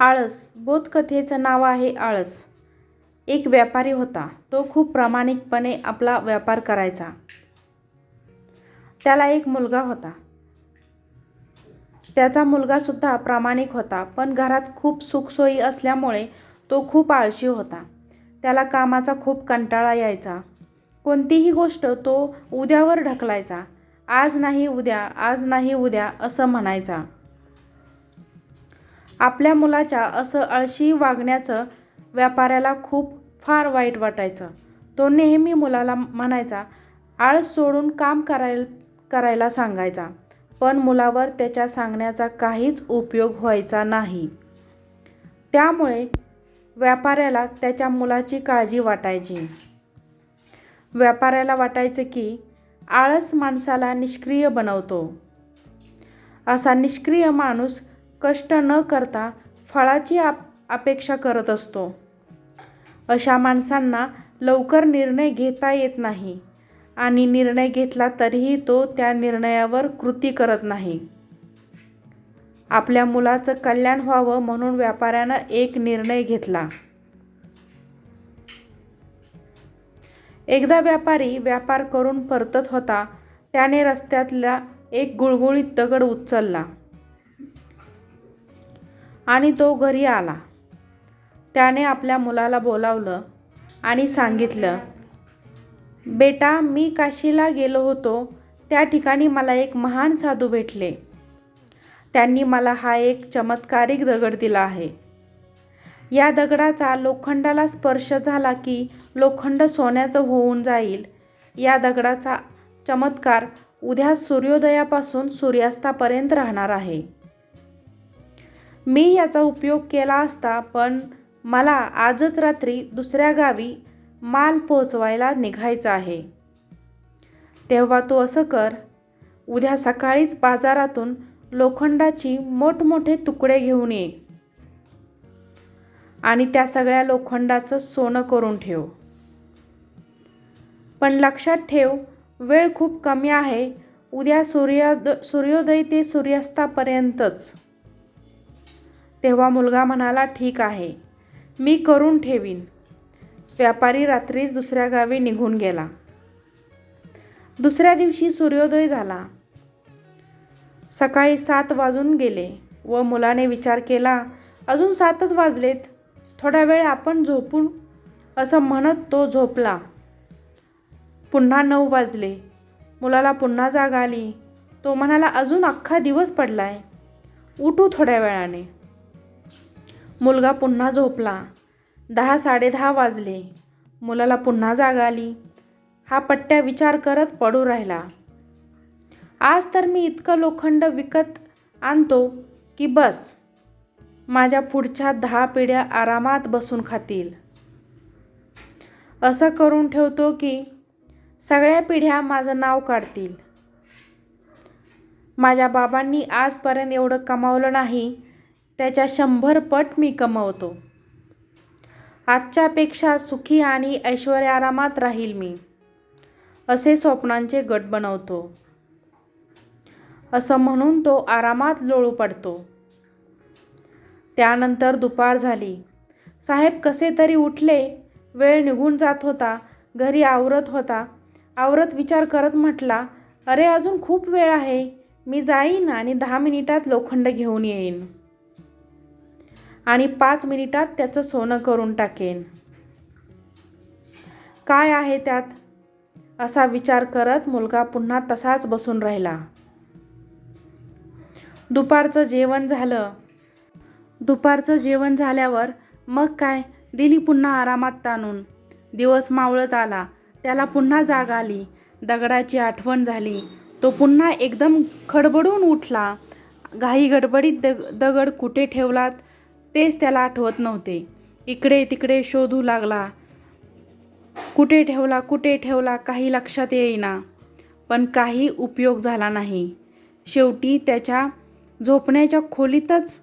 आळस. बोधकथेचं नाव आहे आळस. एक व्यापारी होता. तो खूप प्रामाणिकपणे आपला व्यापार करायचा. त्याला एक मुलगा होता. त्याचा मुलगासुद्धा प्रामाणिक होता पण घरात खूप सुखसोयी असल्यामुळे तो खूप आळशी होता. त्याला कामाचा खूप कंटाळा यायचा. कोणतीही गोष्ट तो उद्यावर ढकलायचा. आज नाही उद्या आज नाही उद्या असं म्हणायचा. आपल्या मुलाच्या असं आळशी वागण्याचं व्यापाऱ्याला खूप फार वाईट वाटायचं. तो नेहमी मुलाला म्हणायचा आळस सोडून काम कराय करायला सांगायचा पण मुलावर त्याच्या सांगण्याचा काहीच उपयोग व्हायचा नाही. त्यामुळे व्यापाऱ्याला त्याच्या मुलाची काळजी वाटायची. व्यापाऱ्याला वाटायचं की आळस माणसाला निष्क्रिय बनवतो. असा निष्क्रिय माणूस कष्ट न करता फळाची आप अपेक्षा करत असतो. अशा माणसांना लवकर निर्णय घेता येत नाही आणि निर्णय घेतला तरीही तो त्या निर्णयावर कृती करत नाही. आपल्या मुलाचं कल्याण व्हावं म्हणून व्यापाऱ्यानं एक निर्णय घेतला. एकदा व्यापारी व्यापार करून परतत होता त्याने रस्त्यातला एक गुळगुळीत दगड उचलला. आणि तो घरी आला. त्याने आपल्या मुलाला बोलावलं आणि सांगितलं बेटा मी काशीला गेलो होतो. त्या ठिकाणी मला एक महान साधू भेटले. त्यांनी मला हा एक चमत्कारिक दगड दिला आहे. या दगडाचा लोखंडाला स्पर्श झाला की लोखंड सोन्याचं होऊन जाईल. या दगडाचा चमत्कार उद्या सूर्योदयापासून सूर्यास्तापर्यंत राहणार आहे. मी याचा उपयोग केला असता पण मला आजच रात्री दुसऱ्या गावी माल पोचवायला निघायचा आहे. तेव्हा तू असं कर. उद्या सकाळीच बाजारातून लोखंडाची मोठमोठे तुकडे घेऊन ये. आणि त्या सगळ्या लोखंडाचं सोनं करून ठेव. पण लक्षात ठेव वेळ खूप कमी आहे. उद्या सूर्योद सूर्योदय ते सूर्यास्तापर्यंतच. तेव्हा मुलगा म्हणाला ठीक आहे. मी करून ठेवीन. व्यापारी रात्रीच दुसऱ्या गावी निघून गेला. दुसऱ्या दिवशी सूर्योदय झाला. सकाळी सात वाजून गेले व मुलाने विचार केला अजून सातच वाजलेत. थोडा वेळ आपण झोपून असं म्हणत तो झोपला. पुन्हा नऊ वाजले. मुलाला पुन्हा जाग आली. तो म्हणाला अजून अख्खा दिवस पडलाय. उठू थोड्या वेळाने. मुलगा पुन्हा झोपला. दहा साडेदहा वाजले. मुलाला पुन्हा जाग आली. हा पट्ट्या विचार करत पडू राहिला. आज तर मी इतकं लोखंड विकत आणतो की बस. माझ्या पुढच्या दहा पिढ्या आरामात बसून खातील. असं करून ठेवतो की सगळ्या पिढ्या माझं नाव काढतील. माझ्या बाबांनी आजपर्यंत एवढं कमावलं नाही. त्याच्या शंभर पट मी कमवतो. आजच्यापेक्षा सुखी आणि ऐश्वर्यारामात राहील मी. असे स्वप्नांचे गट बनवतो. असं म्हणून तो आरामात लोळू पडतो. त्यानंतर दुपार झाली. साहेब कसे तरी उठले. वेळ निघून जात होता. घरी आवरत होता. आवरत विचार करत म्हटला अरे अजून खूप वेळ आहे. मी जाईन आणि दहा मिनिटात लोखंड घेऊन येईन. आणि पाच मिनिटात त्याचं सोनं करून टाकेन. काय आहे त्यात? असा विचार करत मुलगा पुन्हा तसाच बसून राहिला. दुपारचं जेवण झालं. दुपारचं जेवण झाल्यावर मग काय? दिली पुन्हा आरामात ताणून. दिवस मावळत आला. त्याला पुन्हा जाग आली. दगडाची आठवण झाली. तो पुन्हा एकदम खडबडून उठला. घाई गडबडीत दग दगड कुठे ठेवलात? तेच त्याला आठवत नव्हते. इकडे तिकडे शोधू लागला. कुठे ठेवला कुठे ठेवला काही लक्षात येईना. पण काही उपयोग झाला नाही. शेवटी त्याच्या झोपण्याच्या खोलीतच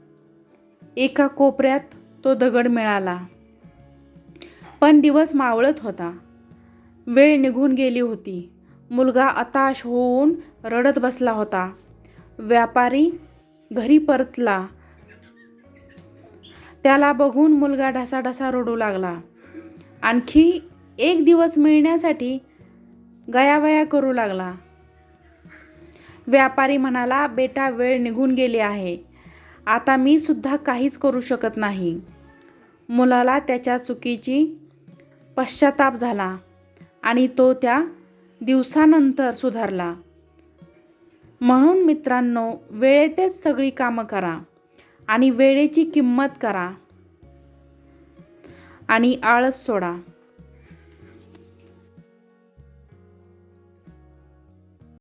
एका कोपऱ्यात तो दगड मिळाला. पण दिवस मावळत होता. वेळ निघून गेली होती. मुलगा हताश होऊन रडत बसला होता. व्यापारी घरी परतला. त्याला बघून मुलगा ढसाढसा रडू लागला. आणखी एक दिवस मिळण्यासाठी गयावया करू लागला. व्यापारी म्हणाला बेटा वेळ निघून गेली आहे. आता मी सुद्धा काहीच करू शकत नाही. मुलाला त्याच्या चुकीची पश्चाताप झाला आणि तो त्या दिवसानंतर सुधारला. म्हणून मित्रांनो वेळेतच सगळी कामं करा. आणि वेळेची किंमत करा. आणि आळस सोडा.